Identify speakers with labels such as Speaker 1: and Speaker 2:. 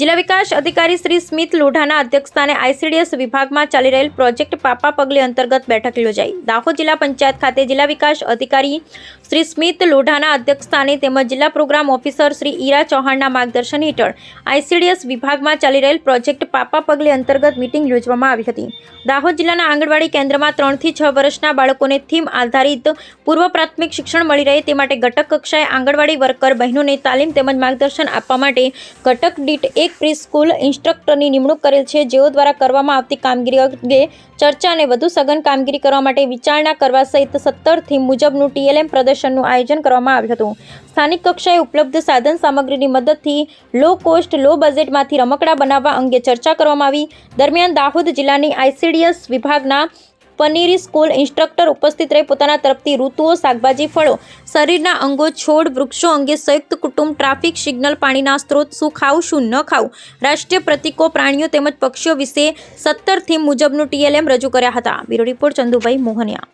Speaker 1: જિલ્લા વિકાસ અધિકારી શ્રી સ્મિત લોઢાના અધ્યક્ષસ્થાને આઈસીડીએસ વિભાગમાં ચાલી રહેલ પ્રોજેક્ટ પાપા પગલે અંતર્ગત બેઠક યોજાઈ. દાહોદ જિલ્લા પંચાયત ખાતે જિલ્લા વિકાસ અધિકારી શ્રી સ્મિત લોઢાના અધ્યક્ષસ્થાને તેમજ જિલ્લા પ્રોગ્રામ ઓફિસર શ્રી ઈરા ચૌહાણના માર્ગદર્શન હેઠળ આઈસીડીએસ વિભાગમાં ચાલી રહેલ પ્રોજેક્ટ પાપા પગલે અંતર્ગત મિટિંગ યોજવામાં આવી હતી. દાહોદ જિલ્લાના આંગણવાડી કેન્દ્રમાં ત્રણથી છ વર્ષના બાળકોને થીમ આધારિત પૂર્વ પ્રાથમિક શિક્ષણ મળી રહે તે માટે ઘટક કક્ષાએ આંગણવાડી વર્કર બહેનોને તાલીમ તેમજ માર્ગદર્શન આપવા માટે ઘટક દીઠ એક પ્રી સ્કૂલ ઇન્સ્ટ્રક્ટરની નિમણૂક કરેલ છે. જેઓ દ્વારા કરવામાં આવતી કામગીરી અંગે ચર્ચા અને વધુ સઘન કામગીરી કરવા માટે વિચારણા કરવા સહિત સત્તર થીમ મુજબનું ટીએલએમ પ્રદર્શનનું આયોજન કરવામાં આવ્યું હતું. સ્થાનિક કક્ષાએ ઉપલબ્ધ સાધન સામગ્રીની મદદથી લો કોસ્ટ, લો બજેટમાંથી રમકડા બનાવવા અંગે ચર્ચા કરવામાં આવી. દરમિયાન દાહોદ જિલ્લાની આઈસીડીએસ વિભાગના પનીરી સ્કૂલ ઇન્સ્ટ્રક્ટર ઉપસ્થિત રહી પોતાના તરફથી ઋતુઓ, શાકભાજી, ફળો, શરીરના અંગો, છોડ, વૃક્ષો અંગે સંયુક્ત કુટુંબ ટ્રાફિક સિગ્નલ પાણીના સ્ત્રોત, શું ખાવું, શું ન ખાવું, રાષ્ટ્રીય પ્રતિકો, પ્રાણીઓ તેમજ પક્ષીઓ વિશે સત્તર થીમ મુજબનું ટીએલએમ રજૂ કર્યા હતા. Bureau report Chandubhai Mohaniya.